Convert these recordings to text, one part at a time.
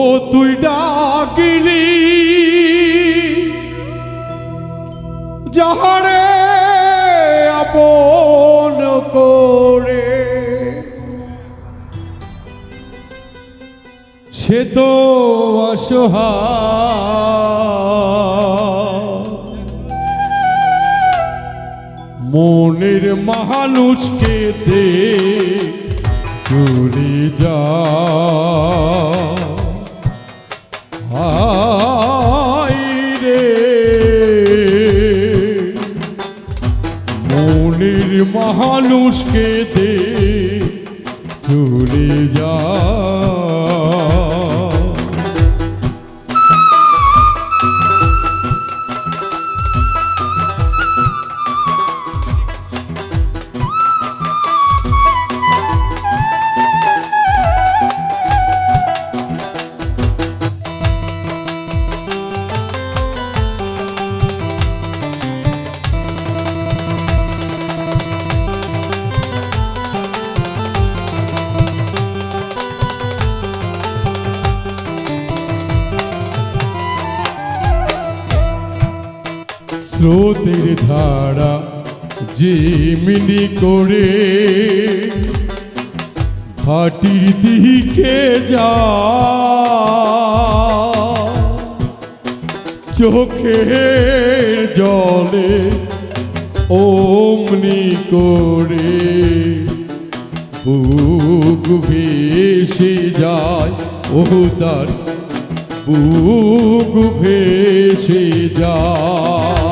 ও তুই ডাকিলি যাহারে আপন করে। সে তো অসহায়। মনের মানুষকে দে চলে যা। মানুষকে দে চলে যা। স্রোতের ধারা যেমিনি করে ভাটির দিকে যা। চোখের জলে অমনি করে বুক ভেসে যায় ও তার বুক ভেসে যায়।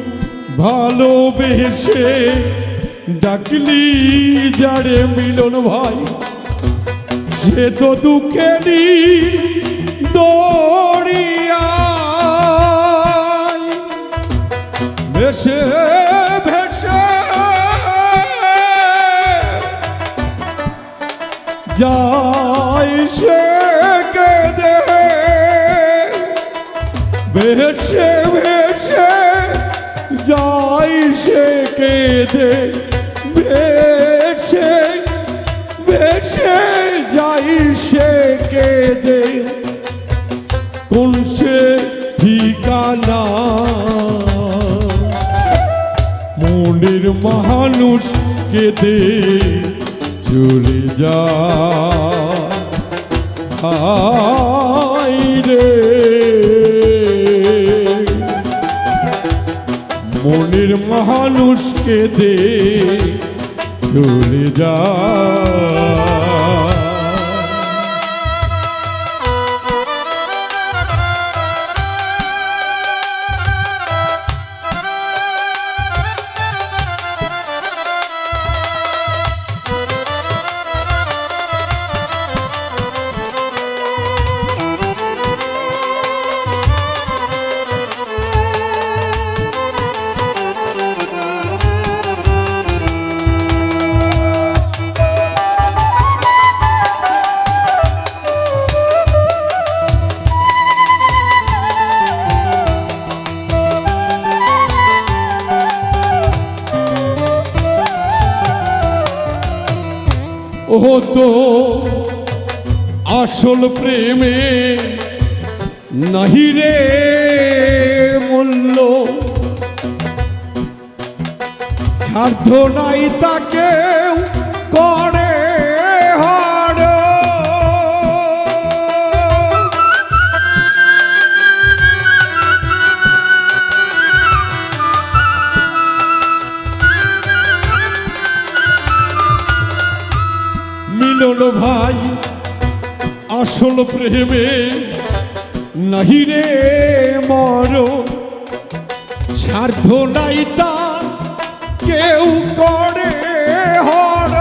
ভালোবেসে ডাকলি যারে মিলন ভাই, সে তো দুঃখেরই দরিয়া ভেসে যাই সে কেঁদে। ভেসে ভেসে যাই সে কেঁদে ভেসে ভেসে যাই সে কেঁদে। কোন সে ঠিকানা? মনের মানুষ কেঁদে চলে যা। হায় মানুষকে দে চলে যা। ও তো আসল প্রেমে নাহি রে মূল্য। সাধ্য নাই তাকে আসল প্রেমে নাহি রে মর স্বার্থ নাই তা কেউ করে হর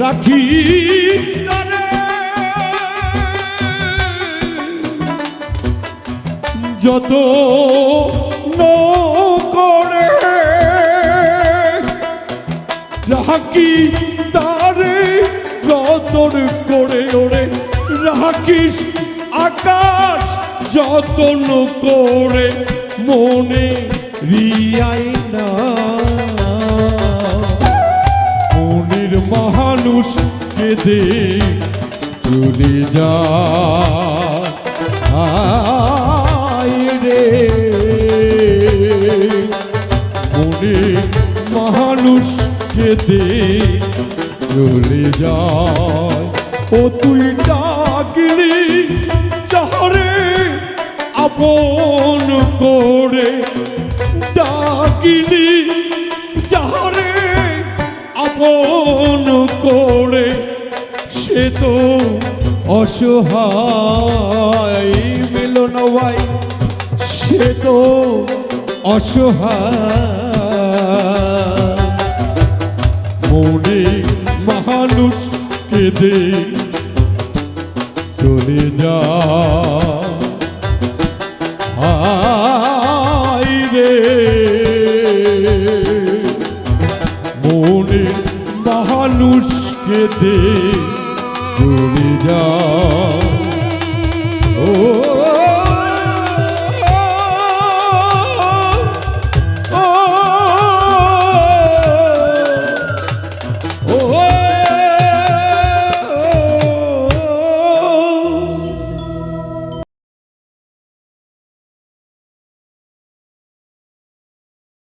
রাখি যত করে রাখি তারে যতন করে ওরে রাখিস আকাশ, যতন করে মনে রিয়াই না। মনের মানুষ কেঁদে চলে যা। রে। মনে মানুষ কেঁদে চলে যায় ও তুই ডাকলি চারে আপন করে ডাকিলি যাহারে আপন করে, সে তো অসহায় মিলন ভাই, সে তো অসহায়। মনে মানুষ কেঁদে চলে যা। হায় রে। মনে মানুষকে দে চলে যা।